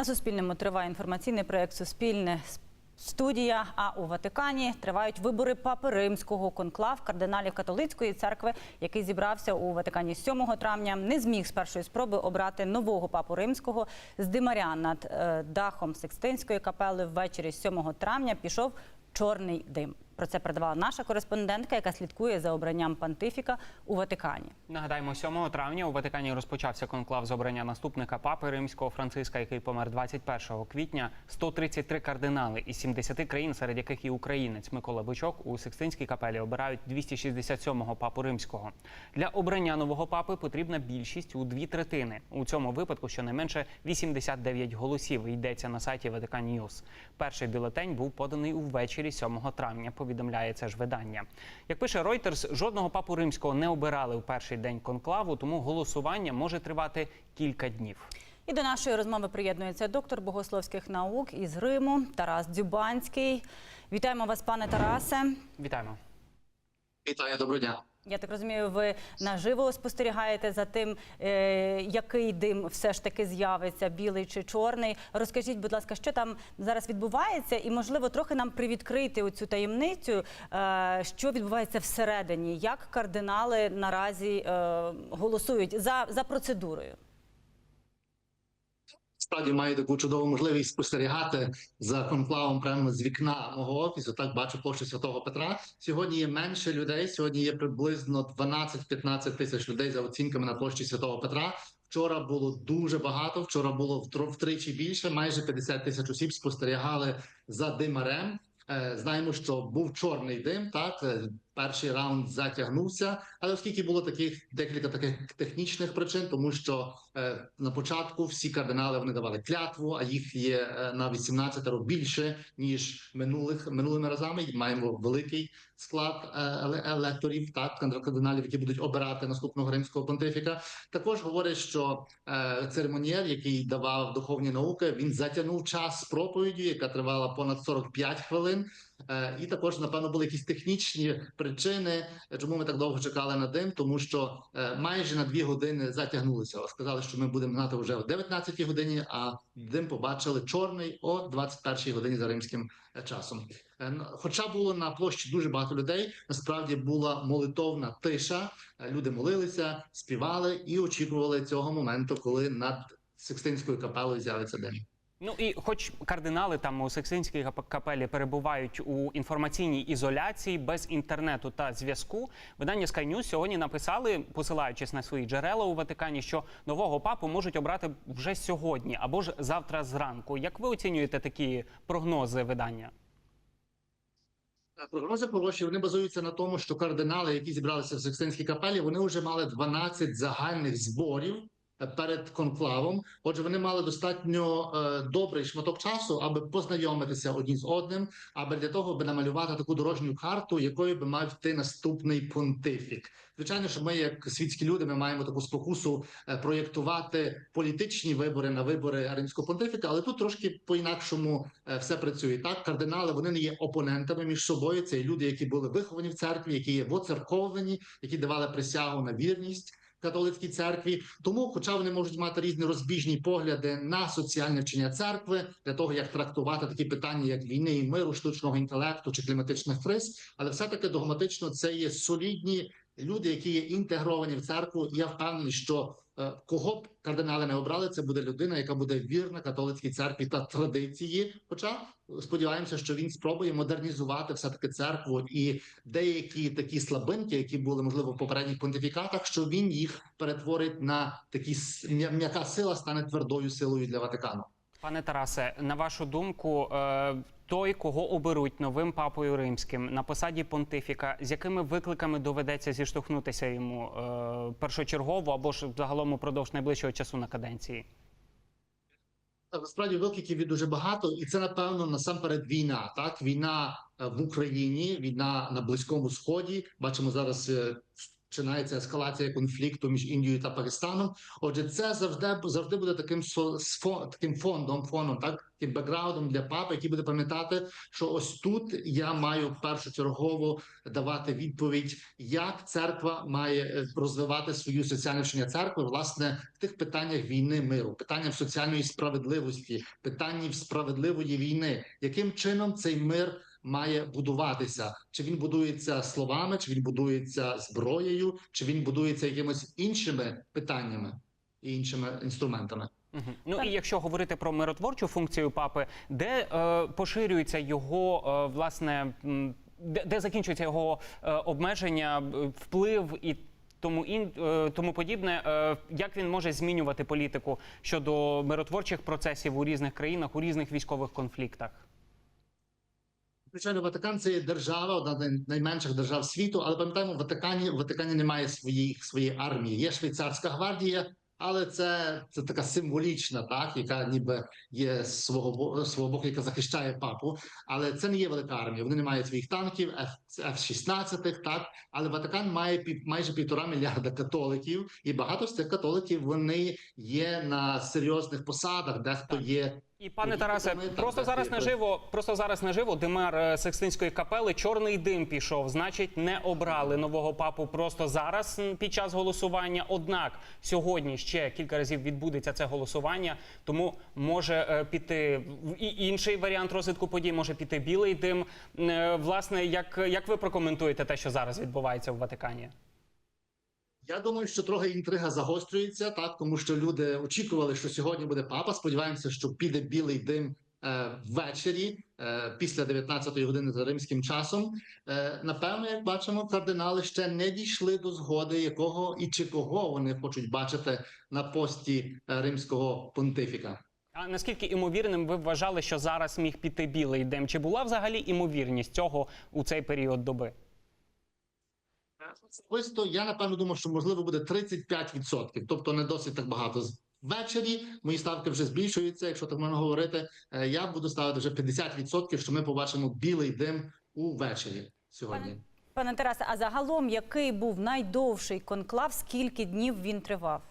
На Суспільному триває інформаційний проєкт Суспільне студія. А у Ватикані тривають вибори папи римського конклав кардиналів католицької церкви, який зібрався у Ватикані 7 травня. Не зміг з першої спроби обрати нового папу римського з димарян над е, дахом Секстинської капели. Ввечері 7 травня пішов чорний дим. Про це передавала наша кореспондентка, яка слідкує за обранням понтифіка у Ватикані. Нагадаємо, 7 травня у Ватикані розпочався конклав з обрання наступника папи римського Франциска, який помер 21 квітня. 133 кардинали із 70 країн, серед яких і українець Микола Бичок у Секстинській капелі обирають 267-го папу римського. Для обрання нового папи потрібна більшість у дві третини. У цьому випадку щонайменше 89 голосів. Йдеться на сайті Vatican News. Перший бюлетень був поданий увечері 7 травня. Повідомляє це ж видання. Як пише Reuters, жодного папу римського не обирали у перший день конклаву, тому голосування може тривати кілька днів. І до нашої розмови приєднується доктор богословських наук із Риму Тарас Дзюбанський. Вітаємо вас, пане Тарасе. Вітаємо. Вітаю, доброго дня. Я так розумію, ви наживо спостерігаєте за тим, е, який дим все ж таки з'явиться, білий чи чорний. Розкажіть, будь ласка, що там зараз відбувається, і можливо трохи нам привідкрити оцю таємницю, е, що відбувається всередині, як кардинали наразі е, голосують за, за процедурою. Справді маю таку чудову можливість спостерігати за конклавом прямо з вікна мого офісу. Так бачу площу Святого Петра. Сьогодні є менше людей. Сьогодні є приблизно 12-15 тисяч людей за оцінками на площі Святого Петра. Вчора було дуже багато. Вчора було втричі більше. Майже 50 тисяч осіб спостерігали за димарем. Е, Знаємо, що був чорний дим. Так е, перший раунд затягнувся, але оскільки було таких декілька таких технічних причин, тому що е, на початку всі кардинали вони давали клятву, а їх є е, на 18 більше ніж минулих минулими разами. Маємо великий склад е, електорів, так кардиналів, які будуть обирати наступного римського понтифіка. Також говорять, що е, церемонієр, який давав духовні науки, він затягнув час проповіді, яка тривала понад 45 хвилин. Е, І також, напевно, були якісь технічні причини, чому ми так довго чекали на дим, тому що е, майже на дві години затягнулися. Сказали, що ми будемо знати вже о 19 годині, а дим побачили чорний о 21 годині за римським е, часом. Хоча було на площі дуже багато людей, насправді була молитовна тиша. Люди молилися, співали і очікували цього моменту, коли над Секстинською капелою з'явиться дим. Ну і хоч кардинали там у Сексинській капелі перебувають у інформаційній ізоляції без інтернету та зв'язку, видання Sky News сьогодні написали, посилаючись на свої джерела у Ватикані, що нового папу можуть обрати вже сьогодні або ж завтра зранку. Як ви оцінюєте такі прогнози видання? Прогнози хороші. Вони базуються на тому, що кардинали, які зібралися в Секстинській капелі, вони вже мали 12 загальних зборів перед конклавом. Отже, вони мали достатньо е, добрий шматок часу, аби познайомитися одні з одним, аби для того би намалювати таку дорожню карту, якою би мав йти наступний понтифік. Звичайно, що ми, як світські люди, ми маємо таку спокусу е, проєктувати політичні вибори на вибори римського понтифіка, але тут трошки по-інакшому е, все працює. Так, кардинали вони не є опонентами між собою. Це люди, які були виховані в церкві, які є воцерковлені, які давали присягу на вірність. Католицькій церкві, тому, хоча вони можуть мати різні розбіжні погляди на соціальне вчення церкви для того, як трактувати такі питання, як війни і миру, штучного інтелекту чи кліматичних криз, але все таки догматично це є солідні люди, які є інтегровані в церкву. І я впевнений, що кого б кардинали не обрали, це буде людина, яка буде вірна католицькій церкві та традиції. Хоча сподіваємося, що він спробує модернізувати все таки церкву і деякі такі слабинки, які були можливо в попередніх понтифікатах, що він їх перетворить на такі м'яка сила стане твердою силою для Ватикану. Пане Тарасе, на вашу думку, е, той, кого оберуть новим папою римським на посаді понтифіка, з якими викликами доведеться зіштовхнутися йому е, першочергово або ж загалом упродовж найближчого часу на каденції? Насправді викликів дуже багато, і це напевно насамперед війна. Так, війна е, в Україні, війна на Близькому Сході. Бачимо зараз починається ескалація конфлікту між Індією та Пакистаном. Отже, це завжди завжди буде таким таким фондом, фоном, так таким бекграундом для папи, який буде пам'ятати, що ось тут я маю першочергово давати відповідь, як церква має е, розвивати свою соціальне вчення церкви, власне, в тих питаннях війни, миру, питанням соціальної справедливості, питанням справедливої війни, яким чином цей мир має будуватися? Чи він будується словами, чи він будується зброєю, чи він будується якимись іншими питаннями і іншими інструментами? Мгм. Ну Так. і якщо говорити про миротворчу функцію папи, де е, поширюється його е, власне, де, де закінчується його е, обмеження, е, вплив і тому ін, е, тому подібне, е, як він може змінювати політику щодо миротворчих процесів у різних країнах, у різних військових конфліктах? Звичайно, Ватикан це є держава, одна з найменших держав світу, але пам'ятаємо, в Ватикані в Ватикані немає своєї своєї армії. Є швейцарська гвардія, але це, це така символічна, так яка ніби є з свого свого боку, яка захищає папу. Але це не є велика армія. Вони не мають своїх танків, F-16, так але Ватикан має пів, майже півтора мільярда католиків, і багато з цих католиків вони є на серйозних посадах, дехто є І пане Тарасе, просто зараз наживо, просто зараз наживо Демар е, Секстинської капели чорний дим пішов. Значить, не обрали нового папу просто зараз під час голосування. Однак сьогодні ще кілька разів відбудеться це голосування, тому може е, піти і інший варіант розвитку подій, може піти білий дим. Е, Власне, як, як ви прокоментуєте те, що зараз відбувається в Ватикані? Я думаю, що трохи інтрига загострюється, так тому що люди очікували, що сьогодні буде папа. Сподіваємося, що піде білий дим е, ввечері е, після 19-ї години за римським часом. Е, напевно, як бачимо, кардинали ще не дійшли до згоди, якого і чи кого вони хочуть бачити на пості е, римського понтифіка. А наскільки імовірним ви вважали, що зараз міг піти білий дим? Чи була взагалі імовірність цього у цей період доби? Особисто я напевно думав, що можливо буде 35%, тобто не досить так багато. Ввечері мої ставки вже збільшуються. Якщо так можна говорити, Е, я буду ставити вже 50%, що ми побачимо білий дим увечері сьогодні. Пане Тарасе, а загалом який був найдовший конклав? Скільки днів він тривав?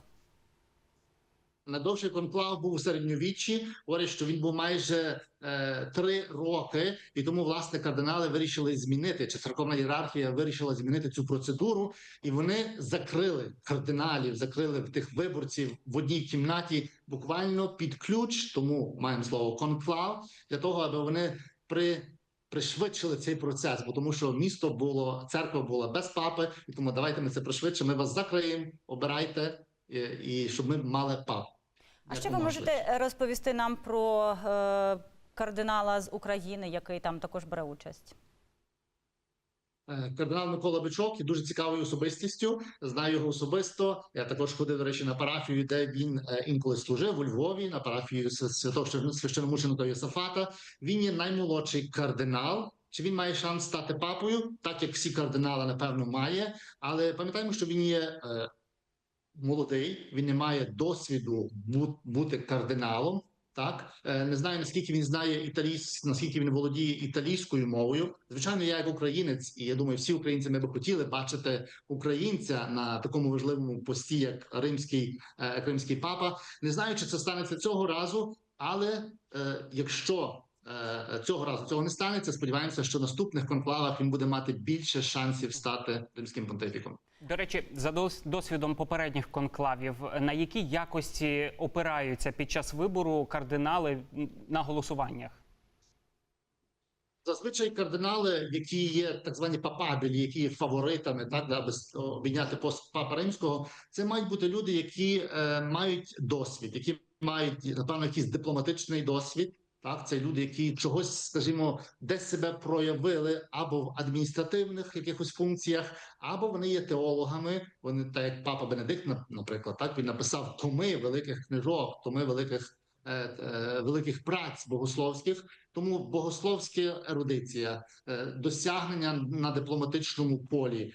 Найдовший конклав був у середньовіччі. Говорять, що він був майже е, три роки, і тому власне кардинали вирішили змінити, чи церковна ієрархія вирішила змінити цю процедуру, і вони закрили кардиналів, закрили тих виборців в одній кімнаті буквально під ключ. Тому маємо слово конклав для того, аби вони при Пришвидшили цей процес, бо тому що місто було, церква була без папи, і тому давайте ми це пришвидшимо. Ми вас закриємо, обирайте, і, і щоб ми мали папу. А що ви можете розповісти нам про е, кардинала з України, який там також бере участь? Е, Кардинал Микола Бичок є дуже цікавою особистістю. Знаю його особисто. Я також ходив, до речі, на парафію, де він е, інколи служив у Львові, на парафію святого Священ- священомученика Йосафата. Він є наймолодший кардинал. Чи він має шанс стати папою? Так як всі кардинали, напевно, має. Але пам'ятаємо, що він є е, молодий, він не має досвіду бути кардиналом. Так Е, не знаю наскільки він знає італійсь, наскільки він володіє італійською мовою. Звичайно, я як українець, і я думаю, всі українці ми би хотіли бачити українця на такому важливому пості, як римський е, як римський папа. Не знаю, чи це станеться цього разу, але е, якщо цього разу цього не станеться, сподіваємося, що в наступних конклавах він буде мати більше шансів стати римським понтифіком. До речі, за дос- досвідом попередніх конклавів, на які якості опираються під час вибору кардинали на голосуваннях? Зазвичай кардинали, які є так звані папабілі, які є фаворитами, так да, аби с- обійняти пост папа римського, це мають бути люди, які е, мають досвід, які мають напевно якийсь дипломатичний досвід. Так, це люди, які чогось, скажімо, десь себе проявили або в адміністративних якихось функціях, або вони є теологами. Вони так як папа Бенедикт, наприклад, так він написав томи великих книжок, томи великих е, е, великих праць богословських. Тому богословська ерудиція, е, досягнення на дипломатичному полі.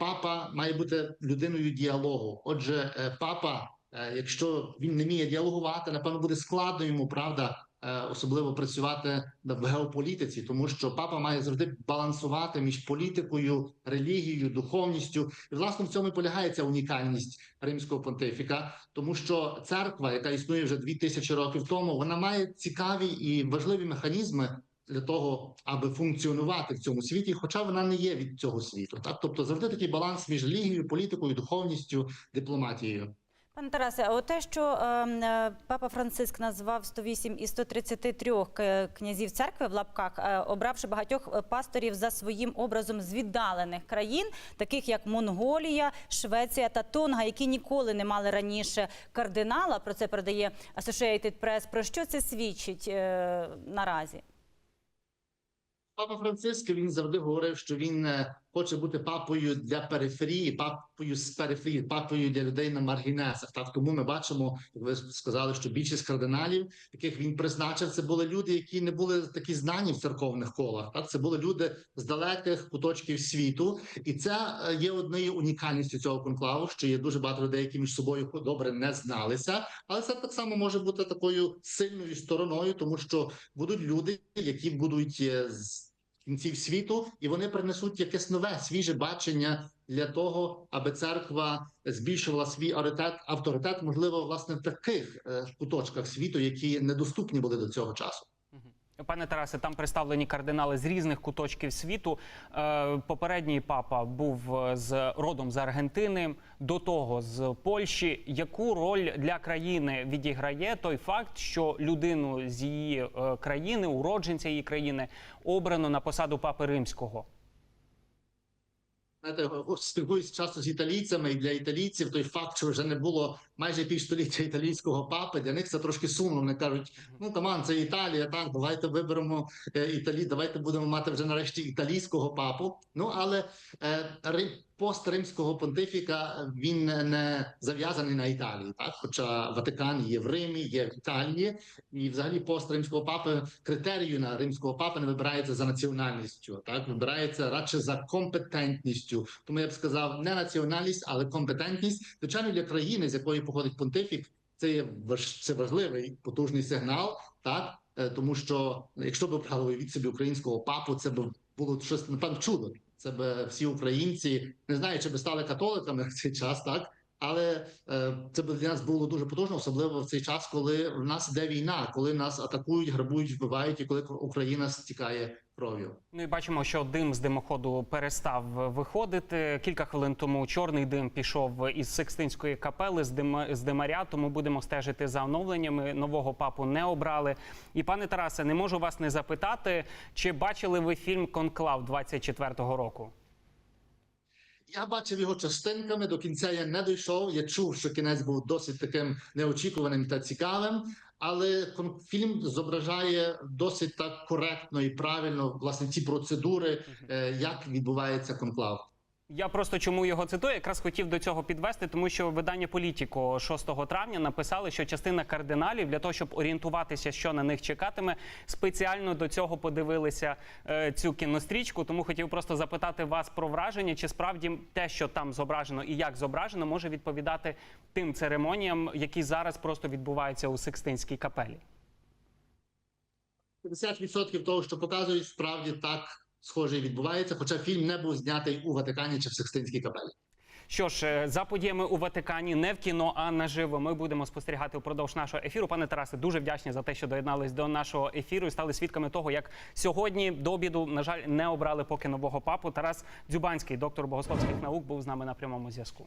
Папа має бути людиною діалогу. Отже, папа, якщо він не вміє діалогувати, напевно буде складно йому правда особливо працювати в геополітиці, тому що папа має завжди балансувати між політикою, релігією, духовністю. І власне в цьому і полягає унікальність римського понтифіка, тому що церква, яка існує вже дві тисячі років тому, вона має цікаві і важливі механізми. Для того аби функціонувати в цьому світі, хоча вона не є від цього світу, так тобто завжди такий баланс між релігією, політикою, духовністю, дипломатією. Пане Тарасе, а те, що е, е, папа Франциск назвав 108 із 133 к- князів церкви в лапках, е, обравши багатьох е, пасторів за своїм образом з віддалених країн, таких як Монголія, Швеція та Тонга, які ніколи не мали раніше кардинала. Про це передає Associated Press. Про що це свідчить е, наразі? Папа Франциск він завжди говорив, що він е, хоче бути папою для периферії, папою з периферії, папою для людей на маргінесах. Так тому ми бачимо, як ви сказали, що більшість кардиналів, яких він призначив, це були люди, які не були такі знані в церковних колах. Так це були люди з далеких куточків світу, і це е, є однією унікальністю цього конклаву, що є дуже багато людей, які між собою добре не зналися. Але це так само може бути такою сильною стороною, тому що будуть люди, які будуть е, з кінців світу, і вони принесуть якесь нове свіже бачення для того, аби церква збільшувала свій авторитет, авторитет, можливо, власне в таких е, куточках світу, які недоступні були до цього часу. Пане Тарасе, там представлені кардинали з різних куточків світу. Е, Попередній папа був е, з родом з Аргентини, до того з Польщі. Яку роль для країни відіграє той факт, що людину з її е, країни, уродженця її країни, обрано на посаду папи римського? Знаєте, спілкуюсь часто з італійцями, і для італійців той факт, що вже не було майже півстоліття італійського папи, для них це трошки сумно. Вони кажуть: ну таман, це Італія, так давайте виберемо е, Італі, давайте будемо мати вже нарешті італійського папу. Ну але е, пост римського понтифіка е, він не- зав'язаний на Італії, так хоча Ватикан є в Римі, є в Італії, і взагалі пост римського папи критерію на римського папи не вибирається за національністю, так вибирається радше за компетентністю. Тому я б сказав не національність, але компетентність. Звичайно, для країни, з якої походить понтифік, це є це важливий потужний сигнал, так Е, тому що якщо б обрали від собі українського папу, це б було щось напевно чудо. Це б всі українці не знаю, чи б стали католиками в цей час, так але е, це б для нас було дуже потужно, особливо в цей час, коли в нас іде війна, коли нас атакують, грабують, вбивають, і коли Україна стікає кров'ю. Ну і бачимо, що дим з димоходу перестав виходити. Кілька хвилин тому чорний дим пішов із Секстинської капели з дим з димаря. Тому будемо стежити за оновленнями. Нового папу не обрали. І пане Тарасе, не можу вас не запитати, чи бачили ви фільм Конклав 24-го року? Я бачив його частинками. До кінця я не дійшов. Я чув, що кінець був досить таким неочікуваним та цікавим. Але фільм зображає досить так коректно і правильно власне ці процедури, як відбувається конклав. Я просто чому його цитую, якраз хотів до цього підвести, тому що видання Політіко 6 травня написали, що частина кардиналів для того, щоб орієнтуватися, що на них чекатиме, спеціально до цього подивилися е, цю кінострічку. Тому хотів просто запитати вас про враження, чи справді те, що там зображено і як зображено, може відповідати тим церемоніям, які зараз просто відбуваються у Секстинській капелі. 50% того, що показують, справді так схоже і відбувається. Хоча фільм не був знятий у Ватикані чи в Секстинській капелі. Що ж, е, за подіями у Ватикані не в кіно, а наживо. Ми будемо спостерігати упродовж нашого ефіру. Пане Тарасе, дуже вдячні за те, що доєднались до нашого ефіру і стали свідками того, як сьогодні до обіду, на жаль, не обрали поки нового папу. Тарас Дзюбанський, доктор богословських наук, був з нами на прямому зв'язку.